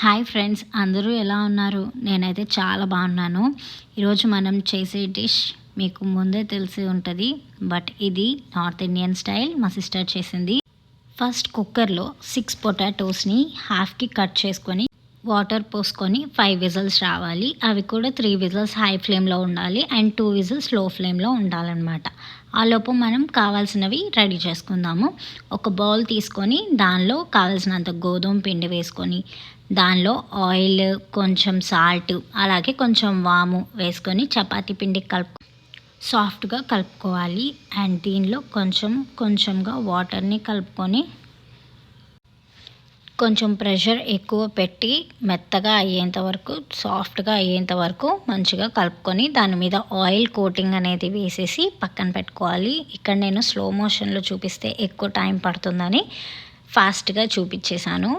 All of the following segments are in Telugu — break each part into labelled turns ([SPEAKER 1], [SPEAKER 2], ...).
[SPEAKER 1] హాయ్ ఫ్రెండ్స్ అందరూ ఎలా ఉన్నారు? నేనైతే చాలా బాగున్నాను. ఈరోజు మనం చేసే డిష్ మీకు ముందే తెలిసి ఉంటుంది బట్ ఇది నార్త్ ఇండియన్ స్టైల్ మా సిస్టర్ చేసింది. ఫస్ట్ కుక్కర్లో సిక్స్ పొటాటోస్ని హాఫ్కి కట్ చేసుకొని వాటర్ పోసుకొని ఫైవ్ విజిల్స్ రావాలి. అవి కూడా త్రీ విజిల్స్ హై ఫ్లేమ్లో ఉండాలి అండ్ టూ విజిల్స్లో ఫ్లేమ్లో ఉండాలన్నమాట. ఆ లోపు మనం కావాల్సినవి రెడీ చేసుకుందాము. ఒక బౌల్ తీసుకొని దానిలో కావాల్సినంత గోధుమ పిండి వేసుకొని దానిలో ఆయిల్ కొంచెం సాల్ట్ అలాగే కొంచెం వాము వేసుకొని చపాతీ పిండి కలుపు సాఫ్ట్గా కలుపుకోవాలి. అండ్ దీనిలో కొంచెం కొంచెంగా వాటర్ని కలుపుకొని కొంచెం ప్రెషర్ ఎక్కువ పెట్టి మెత్తగా అయ్యేంత వరకు సాఫ్ట్గా అయ్యేంత వరకు మంచిగా కలుపుకొని దాని మీద ఆయిల్ కోటింగ్ అనేది వేసేసి పక్కన పెట్టుకోవాలి. ఇక్కడ నేను స్లో మోషన్లో చూపిస్తే ఎక్కువ టైం పడుతుందని ఫాస్ట్గా చూపించేశాను.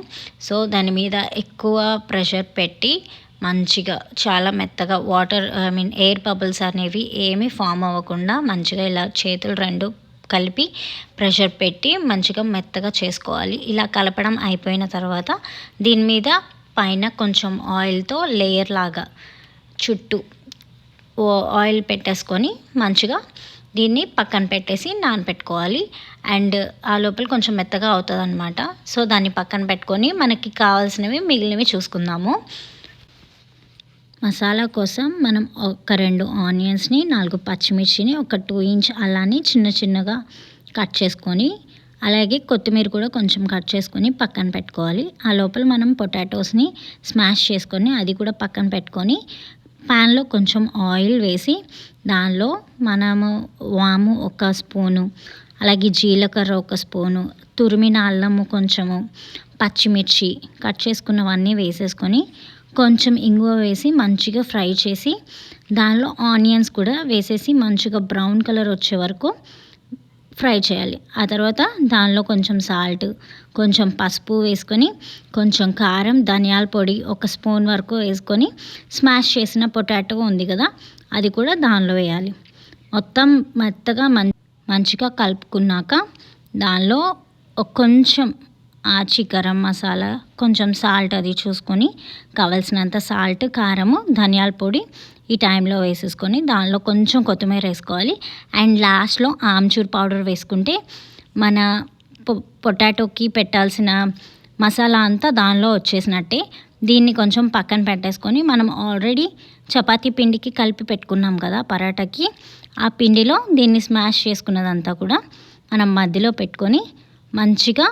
[SPEAKER 1] సో దాని మీద ఎక్కువ ప్రెషర్ పెట్టి మంచిగా చాలా మెత్తగా water I mean air bubbles అనేవి ఏమీ ఫామ్ అవ్వకుండా మంచిగా ఇలా చేతులు రెండు కలిపి ప్రెషర్ పెట్టి మంచిగా మెత్తగా చేసుకోవాలి. ఇలా కలపడం అయిపోయిన తర్వాత దీని మీద పైన కొంచెం ఆయిల్తో లేయర్ లాగా చుట్టూ ఆయిల్ పెట్టేసుకొని మంచిగా దీన్ని పక్కన పెట్టేసి నానపెట్టుకోవాలి. అండ్ ఆ లోపల కొంచెం మెత్తగా అవుతుంది అనమాట సో దాన్ని పక్కన పెట్టుకొని మనకి కావాల్సినవి మిగిలినవి చూసుకుందాము. మసాలా కోసం మనం ఒక రెండు ఆనియన్స్ని నాలుగు పచ్చిమిర్చిని ఒక టూ ఇంచ్ అలానే చిన్న చిన్నగా కట్ చేసుకొని అలాగే కొత్తిమీర కూడా కొంచెం కట్ చేసుకొని పక్కన పెట్టుకోవాలి. ఆ లోపల మనం పొటాటోస్ని స్మాష్ చేసుకొని అది కూడా పక్కన పెట్టుకొని ప్యాన్లో కొంచెం ఆయిల్ వేసి దానిలో మనము వాము ఒక స్పూను అలాగే జీలకర్ర ఒక స్పూను తురిమిన అల్లము కొంచెము పచ్చిమిర్చి కట్ చేసుకున్నవన్నీ వేసేసుకొని కొంచెం ఇంగువ వేసి మంచిగా ఫ్రై చేసి దానిలో ఆనియన్స్ కూడా వేసేసి మంచిగా బ్రౌన్ కలర్ వచ్చే వరకు ఫ్రై చేయాలి. ఆ తర్వాత దానిలో కొంచెం సాల్ట్ కొంచెం పసుపు వేసుకొని కొంచెం కారం ధనియాల పొడి ఒక స్పూన్ వరకు వేసుకొని స్మాష్ చేసిన పొటాటో ఉంది కదా అది కూడా దానిలో వేయాలి. మొత్తం మెత్తగా మంచిగా కలుపుకున్నాక దానిలో కొంచెం ఆచి గరం మసాలా కొంచెం సాల్ట్ అది చూసుకొని కావలసినంత సాల్ట్ కారము ధనియాల పొడి ఈ టైంలో వేసేసుకొని దానిలో కొంచెం కొత్తిమీర వేసుకోవాలి. అండ్ లాస్ట్లో ఆమ్చూర్ పౌడర్ వేసుకుంటే మన పొటాటోకి పెట్టాల్సిన మసాలా అంతా దానిలో వచ్చేసినట్టే. దీన్ని కొంచెం పక్కన పెట్టేసుకొని మనం ఆల్రెడీ చపాతీ పిండికి కలిపి పెట్టుకున్నాం కదా పరాటాకి. ఆ పిండిలో దీన్ని స్మాష్ చేసుకున్నదంతా కూడా మనం మధ్యలో పెట్టుకొని మంచిగా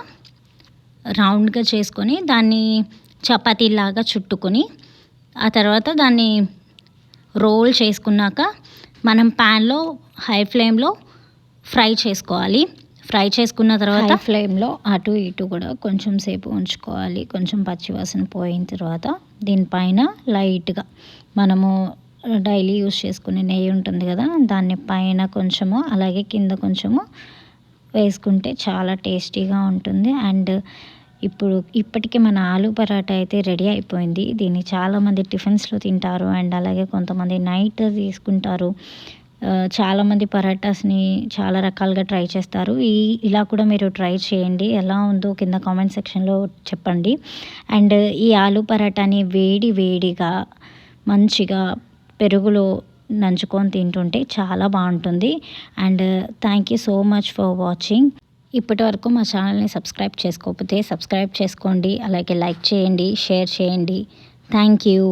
[SPEAKER 1] రౌండ్గా చేసుకొని దాన్ని చపాతీలాగా చుట్టుకొని ఆ తర్వాత దాన్ని రోల్ చేసుకున్నాక మనం ప్యాన్లో హై ఫ్లేమ్లో ఫ్రై చేసుకోవాలి. ఫ్రై చేసుకున్న తర్వాత ఫ్లేమ్లో అటు ఇటు కూడా కొంచెం సేపు ఉంచుకోవాలి. కొంచెం పచ్చివాసన పోయిన తర్వాత దీనిపైన లైట్గా మనము డైలీ యూస్ చేసుకునే నెయ్యి ఉంటుంది కదా దాన్ని పైన కొంచెము అలాగే కింద కొంచెము వేసుకుంటే చాలా టేస్టీగా ఉంటుంది. అండ్ ఇప్పుడు ఇప్పటికే మన ఆలు పరాటా అయితే రెడీ అయిపోయింది. దీన్ని చాలామంది టిఫిన్స్లో తింటారు. అండ్ అలాగే కొంతమంది నైట్ తీసుకుంటారు. చాలామంది పరాటాస్ని చాలా రకాలుగా ట్రై చేస్తారు. ఈ ఇలా కూడా మీరు ట్రై చేయండి. ఎలా ఉందో కింద కామెంట్ సెక్షన్లో చెప్పండి. అండ్ ఈ ఆలు పరాటాని వేడి వేడిగా మంచిగా పెరుగులో నంచుకొని తింటుంటే చాలా బాగుంటుంది. And thank you so much for watching. ఇప్పటి వరకు మా ఛానల్ని సబ్స్క్రైబ్ చేసుకోకపోతే సబ్స్క్రైబ్ చేసుకోండి. అలాగే లైక్ చేయండి షేర్ చేయండి. Thank you.